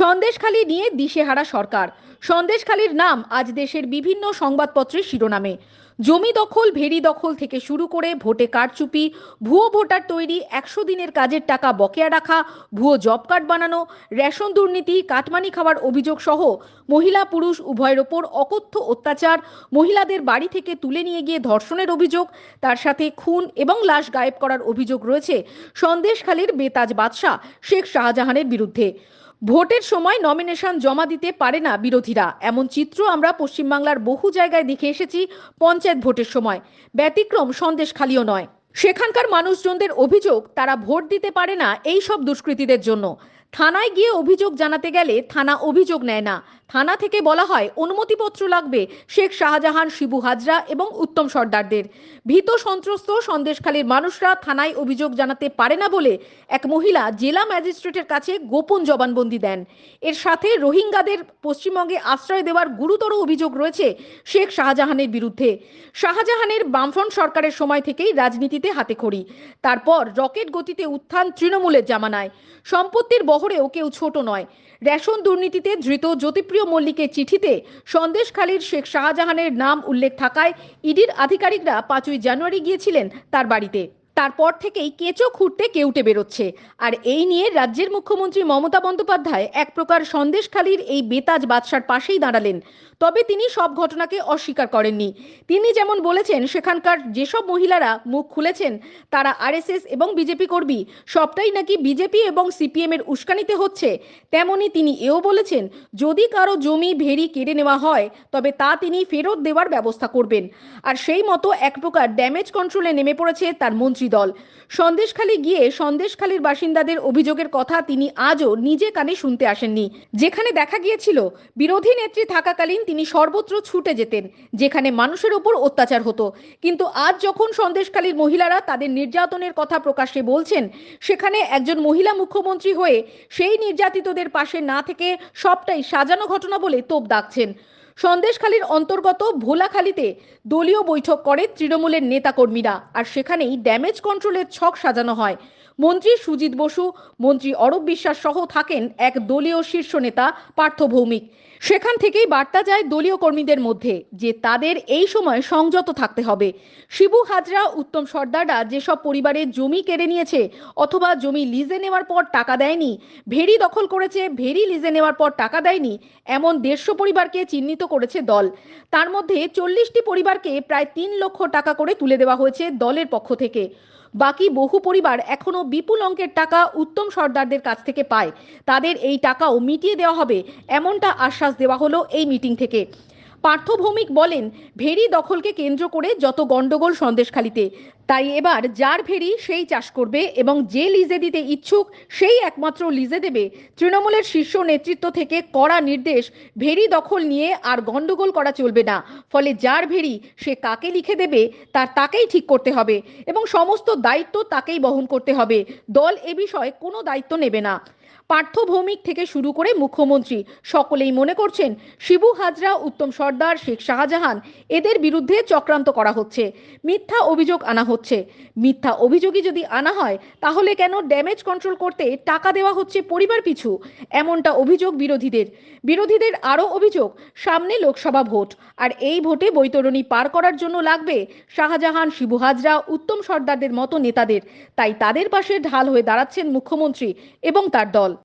সন্দেশখালী নিয়ে দিশেহারা সরকার। সন্দেশখালীর নাম আজ দেশের বিভিন্ন সংবাদপত্রের শিরোনামে। জমি দখল ভেরি দখল থেকে শুরু করে ভোটে কারচুপি, ভুয়ো ভোটার তৈরি, একশো দিনের কাজের টাকা বকেয়া রাখা, ভুয়ো জব কার্ড বানানো, রেশন দুর্নীতি, কাটমানি খাওয়ার অভিযোগ সহ মহিলা পুরুষ উভয়ের ওপর অকথ্য অত্যাচার, মহিলাদের বাড়ি থেকে তুলে নিয়ে গিয়ে ধর্ষণের অভিযোগ, তার সাথে খুন এবং লাশ গায়েব করার অভিযোগ রয়েছে সন্দেশখালীর বেতাজ বাদশাহ শেখ শাহজাহানের বিরুদ্ধে। ভোটের সময় নমিনেশন জমা দিতে পারে না বিরোধীরা। এমন চিত্র আমরা পশ্চিমবাংলার বহু জায়গায় দেখে এসেছি পঞ্চায়েত ভোটের সময়। ব্যতিক্রম সন্দেশ খালিও নয়। সেখানকার মানুষজনদের অভিযোগ, তারা ভোট দিতে পারে না এই সব দুষ্কৃতীদের জন্য। থানায় গিয়ে অভিযোগ জানাতে গেলে থানা অভিযোগ নেয় না। থানা থেকে বলা হয়, অনুমতিপত্র লাগবে শেখ শাহজাহান, শিবু হাজরা এবং উত্তম সর্দারদের। ভীত সন্ত্রস্ত সন্দেশখালীর মানুষরা থানায় অভিযোগ জানাতে পারে না বলে এক মহিলা জেলা ম্যাজিস্ট্রেটের কাছে গোপন জবানবন্দি দেন। এর সাথে রোহিঙ্গাদের পশ্চিমবঙ্গে আশ্রয় দেওয়ার গুরুতর অভিযোগ রয়েছে শেখ শাহজাহানের বিরুদ্ধে। শাহজাহানের বামফ্রন্ট সরকারের সময় থেকেই রাজনীতিতে হাতেখড়ি। তারপর রকেট গতিতে উত্থান তৃণমূলের জামানায়। সম্পত্তির বহরেও কেউ ছোট নয়। রেশন দুর্নীতিতে ধৃত জ্যোতিপ্রিয় মল্লিকের চিঠিতে সন্দেশখালীর শেখ শাহজাহানের নাম উল্লেখ থাকায় ইডির আধিকারিকরা পাঁচই জানুয়ারি গিয়েছিলেন তার বাড়িতে। তারপর থেকেই কেঁচো খুঁড়তে কেউটে বেরোচ্ছে। আর এই নিয়ে রাজ্যের মুখ্যমন্ত্রী মমতা বন্দ্যোপাধ্যায় এক প্রকার সন্দেশখালীর এই বেতাজ বাদশার পাশেই দাঁড়ালেন। তবে তিনি সব ঘটনাকে অস্বীকার করেননি। তিনি যেমন বলেছেন, সেখানকার যেসব মহিলারা মুখ খুলেছেন, তারা আরএসএস এবং বিজেপি কর্মী, সবটাই নাকি বিজেপি এবং সিপিএম এর উস্কানিতে হচ্ছে। তেমনি তিনি এও বলেছেন, যদি কারও জমি ভেড়ি কেড়ে নেওয়া হয়, তবে তা তিনি ফেরত দেওয়ার ব্যবস্থা করবেন। আর সেই মতো এক প্রকার ড্যামেজ কন্ট্রোলে নেমে পড়েছে তার মন্ত্রী দল। সন্দেশখালী গিয়ে সন্দেশখালীর বাসিন্দাদের অভিযোগের কথা তিনি আজও নিজে কানে শুনতে আসেননি। যেখানে দেখা গিয়েছিল, বিরোধী নেত্রী থাকাকালীন তিনি সর্বত্র ছুটে যেতেন, যেখানে মানুষের ওপর অত্যাচার হতো। কিন্তু আজ যখন সন্দেশখালীর মহিলারা তাদের নির্যাতনের কথা প্রকাশ্যে বলছেন, সেখানে একজন মহিলা মুখ্যমন্ত্রী হয়ে সেই নির্যাতিতদের পাশে না থেকে সবটাই সাজানো ঘটনা বলে তোপ দাগছেন। সন্দেশখালীর অন্তর্গত ভোলাখালীতে দলীয় বৈঠক করে তৃণমূলের নেতাকর্মীরা। আর সেখানেই ড্যামেজ কন্ট্রোলের ছক সাজানো হয়। মন্ত্রী সুজিত বসু, মন্ত্রী অরূপ বিশ্বাস সহ থাকেন এক দলীয় শীর্ষ নেতা পার্থ ভৌমিক। সেখান থেকেই বার্তা যায় দলীয় কর্মীদের মধ্যে যে তাদের এই সময় সংযত থাকতে হবে। শিবু হাজরা, উত্তম সর্দাররা যেসব পরিবারে জমি কেড়ে নিয়েছে অথবা জমি লিজে নেওয়ার পর টাকা দেয়নি ভেরি দখল করেছে ভেরি লিজে নেওয়ার পর টাকা দেয়নি, এমন দেড়শো পরিবারকে চিহ্নিত করেছে দল। তার মধ্যে চল্লিশটি পরিবারকে প্রায় তিন লক্ষ টাকা করে তুলে দেওয়া হয়েছে দলের পক্ষ থেকে। বাকি বহু পরিবার এখনও বিপুল অঙ্কের টাকা উত্তম সর্দারদের কাছ থেকে পায়। তাদের এই টাকাও মিটিয়ে দেওয়া হবে, এমনটা আশ্বাস দেওয়া হলো এই মিটিং থেকে। পার্থ ভৌমিক বলেন ভেরি দখলকে কেন্দ্র করে যত গন্ডগোল সন্দেশখালিতে। তাই এবার যার ভেরি সেই চাষ করবে এবং যে লিজে দিতে ইচ্ছুক সেই একমাত্র লিজে দেবে। তৃণমূলের শীর্ষ নেতৃত্ব থেকে কড়া নির্দেশ ভেরি দখল নিয়ে আর গন্ডগোল করা চলবে না। ফলে যার ভেরি সে কাকে লিখে দেবে, তার তাকেই ঠিক করতে হবে এবং সমস্ত দায়িত্ব তাকেই বহন করতে হবে। দল এ বিষয়ে কোনো দায়িত্ব নেবে না। পার্থ ভৌমিক থেকে শুরু করে মুখ্যমন্ত্রী। সকলেই মনে করছেন শিবু হাজরা, উত্তম সর্দার, শেখ শাহজাহান এদের বিরুদ্ধে চক্রান্ত করা হচ্ছে। মিথ্যা অভিযোগ আনা হচ্ছে। মিথ্যা অভিযোগই যদি আনা হয়, তাহলে কেন ড্যামেজ কন্ট্রোল করতে টাকা দেওয়া হচ্ছে পরিবার পিছু? এমনটা অভিযোগ বিরোধীদের। বিরোধীদের আরও অভিযোগ, সামনে লোকসভা ভোট। আর এই ভোটে বৈতরণী পার করার জন্য লাগবে শাহজাহান, শিবু হাজরা, উত্তম সর্দারদের মতো নেতাদের। তাই তাদের পাশে ঢাল হয়ে দাঁড়াচ্ছেন মুখ্যমন্ত্রী এবং তার দল।